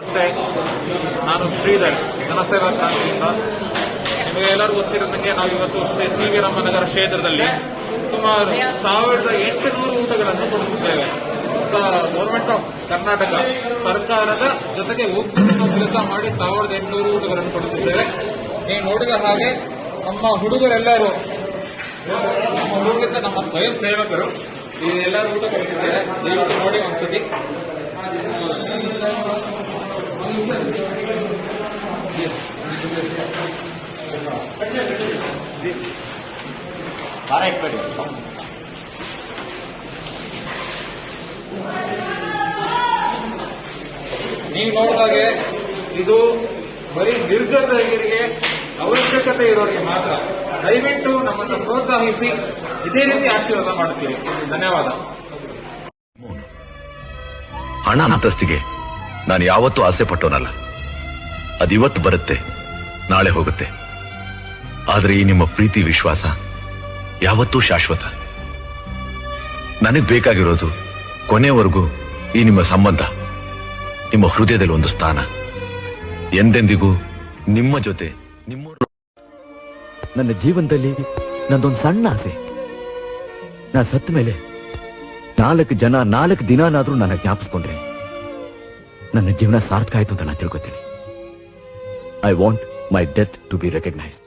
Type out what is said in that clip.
ನಮಸ್ತೆ, ನಾನು ಶ್ರೀಧರ್ ಜನಸೇವಾ ಎಲ್ಲರೂ ಗೊತ್ತಿರೋದಕ್ಕೆ ನಾವು ಇವತ್ತು ಸಿ ವಿ ರಾಮನಗರ ಕ್ಷೇತ್ರದಲ್ಲಿ ಸುಮಾರು ಸಾವಿರದ ಎಂಟುನೂರು ಊಟಗಳನ್ನು ಕೊಡುತ್ತಿದ್ದೇವೆ. ಗೌರ್ಮೆಂಟ್ ಆಫ್ ಕರ್ನಾಟಕ ಸರ್ಕಾರದ ಜೊತೆಗೆ ಒಗ್ಗೂಡಿನ ಕೆಲಸ ಮಾಡಿ ಸಾವಿರದ ಎಂಟುನೂರು ಊಟಗಳನ್ನು ಕೊಡುತ್ತಿದ್ದೇವೆ. ನೀವು ನೋಡಿದ ಹಾಗೆ ನಮ್ಮ ಹುಡುಗರೆಲ್ಲರೂ, ನಮ್ಮ ಹುಡುಗರಿಂದ ನಮ್ಮ ಸ್ವಯಂ ಸೇವಕರು ಈ ಎಲ್ಲರೂ ಊಟ ಕೊಡ್ತಿದ್ದಾರೆ ದಯವಿಟ್ಟು ನೋಡಿ ಒಂದ್ಸತಿ. ಭಾರ ಇಟ್ಬೇಡಿ ನೀವು ನೋಡಿದಾಗೆ ಇದು ಬರೀ ನಿರ್ಗತರಿಗೆ ಅವಶ್ಯಕತೆ ಇರೋರಿಗೆ ಮಾತ್ರ. ದಯವಿಟ್ಟು ನಮ್ಮನ್ನು ಪ್ರೋತ್ಸಾಹಿಸಿ ಇದೇ ರೀತಿ ಆಶೀರ್ವಾದ ಮಾಡುತ್ತೀರಿ. ಧನ್ಯವಾದ. ಹಣ ಅಂತಸ್ತಿಗೆ ನಾನು ಯಾವತ್ತೂ ಆಸೆ ಪಟ್ಟೋನಲ್ಲ ಅದಿವತ್ತು ಬರುತ್ತೆ, ನಾಳೆ ಹೋಗುತ್ತೆ. ಆದರೆ ಈ ನಿಮ್ಮ ಪ್ರೀತಿ, ವಿಶ್ವಾಸ ಯಾವತ್ತೂ ಶಾಶ್ವತ. ನನಗೆ ಬೇಕಾಗಿರೋದು ಕೊನೆವರೆಗೂ ಈ ನಿಮ್ಮ ಸಂಬಂಧ, ನಿಮ್ಮ ಹೃದಯದಲ್ಲಿ ಒಂದು ಸ್ಥಾನ. ಎಂದೆಂದಿಗೂ ನಿಮ್ಮ ಜೊತೆ, ನಿಮ್ಮ ನನ್ನ ಜೀವನದಲ್ಲಿ ನಂದೊಂದು ಸಣ್ಣ ಆಸೆ. ನಾ ಸತ್ತ ಮೇಲೆ ನಾಲ್ಕು ಜನ, ನಾಲ್ಕು ದಿನಾನಾದರೂ ನನ್ನ ಜ್ಞಾಪಿಸ್ಕೊಂಡ್ರೆ. ನನ್ನ ಜೀವನ ಸಾರ್ಥಕ ಆಯ್ತು ಅಂತ ನಾನು ತಿಳ್ಕೊತೀನಿ. I want my death to be recognise